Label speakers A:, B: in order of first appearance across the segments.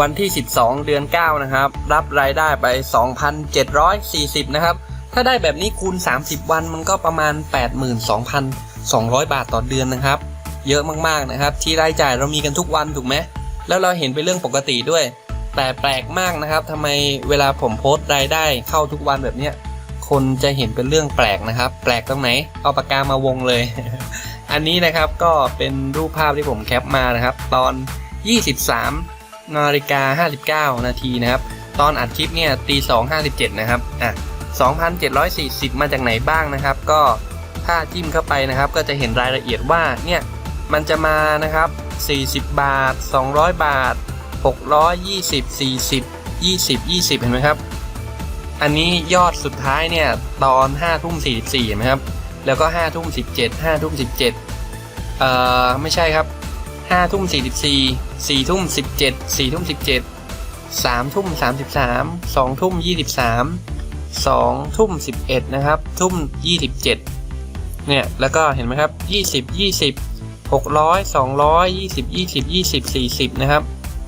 A: วันที่ 12 เดือน 9 นะครับ รับรายได้ไป 2,740 นะครับ ถ้าได้แบบนี้คูณ 30 วันมันก็ประมาณ 82,200 บาทต่อเดือนนะครับ เยอะมากๆนะครับ ที่รายจ่ายเรามีกันทุกวันถูกไหมแล้วเราเห็นเป็นเรื่องปกติด้วย แต่แปลกมากนะครับทำไมเวลาผมโพสต์รายได้เข้าทุกวันแบบนี้คนจะเห็นเป็นเรื่องแปลกนะครับ แปลกตรงไหน เอาปากกามาวงเลย อันนี้นะครับก็เป็นรูปภาพที่ผมแคปมานะครับ ตอน 23 นาฬิกา 59 นาทีนะครับ ตอนอัดคลิปเนี่ยตี2.57 นะครับ อะ 2,740 มาจากไหนบ้างนะครับ ก็ถ้าจิ้มเข้าไปนะครับ ก็จะเห็นรายละเอียดว่าเนี่ยมันจะมานะครับ 40 บาท 200 บาท 620 40 20 20 เห็นไหมครับ อันนี้ยอดสุดท้ายเนี่ยตอน5ทุ่ม44เห็นไหมครับ แล้วก็5ทุ่ม17 5ทุ่ม17 เอ่อไม่ใช่ครับ 5ทุ่ม44 4ทุ่ม17 4ทุ่ม17 3ทุ่ม33 2ทุ่ม23 2ทุ่ม11นะครับ ทุ่ม27เนี่ย แล้วก็เห็นไหมครับ20 20 600 200 20 20 20 40นะครับ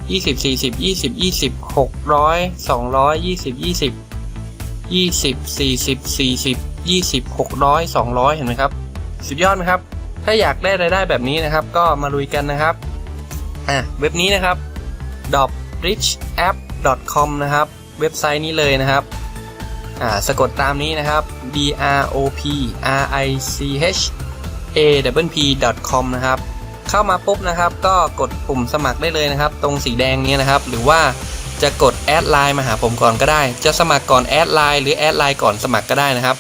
A: 20 40 20 20 600 200 20 20 20 40 40 20 600 200เห็นไหมครับ สุดยอดไหมครับ ถ้าอยากได้รายได้แบบนี้นะครับ ก็มาลุยกันนะครับอะเว็บนี้นะครับ doprichapp.com นะครับ เว็บไซต์นี้เลยนะครับอ่าสะกดตามนี้นะครับ d r o p r i c h a w p com นะครับ เข้ามาปุ๊บนะครับ ก็กดปุ่มสมัครได้เลยนะครับ ตรงสีแดงนี้นะครับ หรือว่าจะกดแอดไลน์มาหาผมก่อนก็ได้ จะสมัครก่อนแอดไลน์หรือแอดไลน์ก่อนสมัครก็ได้นะครับ